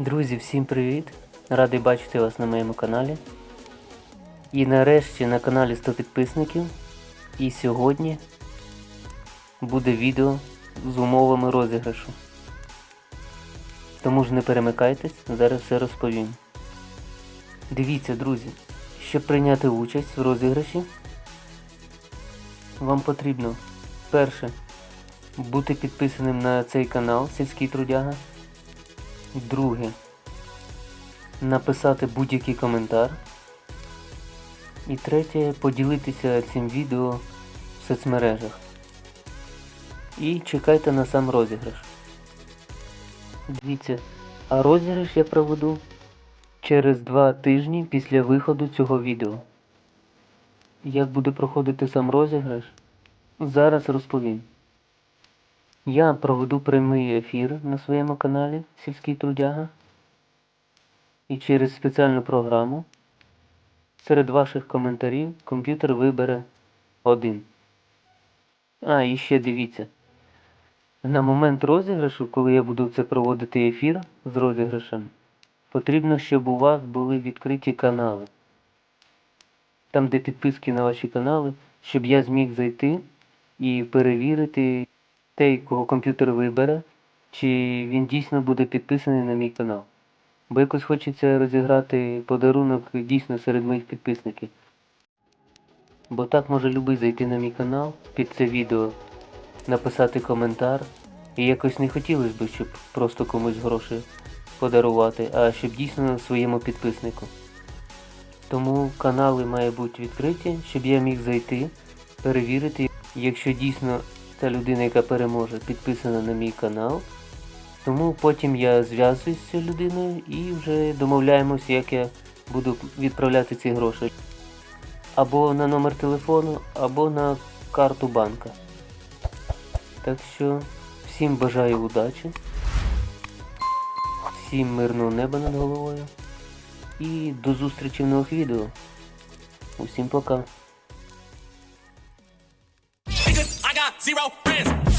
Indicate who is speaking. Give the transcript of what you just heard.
Speaker 1: Друзі, всім привіт! Радий бачити вас на моєму каналі. І нарешті на каналі 100 підписників. І сьогодні буде відео з умовами розіграшу. Тому ж не перемикайтесь, зараз все розповім. Дивіться, друзі, щоб прийняти участь в розіграші, вам потрібно перше бути підписаним на цей канал Сільський Трудяга. Друге. Написати будь-який коментар. І третє поділитися цим відео в соцмережах. І чекайте на сам розіграш. Дивіться, а розіграш я проведу через два тижні після виходу цього відео. Як буде проходити сам розіграш, зараз розповім. Я проведу прямий ефір на своєму каналі Сільський Трудяга. І через спеціальну програму серед ваших коментарів комп'ютер вибере один. А, і ще дивіться. На момент розіграшу, коли я буду це проводити ефір з розіграшем, потрібно, щоб у вас були відкриті канали. Там, де підписки на ваші канали, щоб я зміг зайти і перевірити той, кого комп'ютер вибере, чи він дійсно буде підписаний на мій канал. Бо якось хочеться розіграти подарунок дійсно серед моїх підписників. Бо так може любий зайти на мій канал під це відео, написати коментар. І якось не хотілося б, щоб просто комусь гроші подарувати, а щоб дійсно своєму підписнику. Тому канали мають бути відкриті, щоб я міг зайти, перевірити, якщо дійсно та людина, яка переможе, підписана на мій канал. Тому потім я зв'язуюсь з цією людиною і вже домовляємося, як я буду відправляти ці гроші. Або на номер телефону, або на карту банка. Так що всім бажаю удачі, всім мирного неба над головою і до зустрічі в нових відео. Усім пока.
Speaker 2: I got zero friends.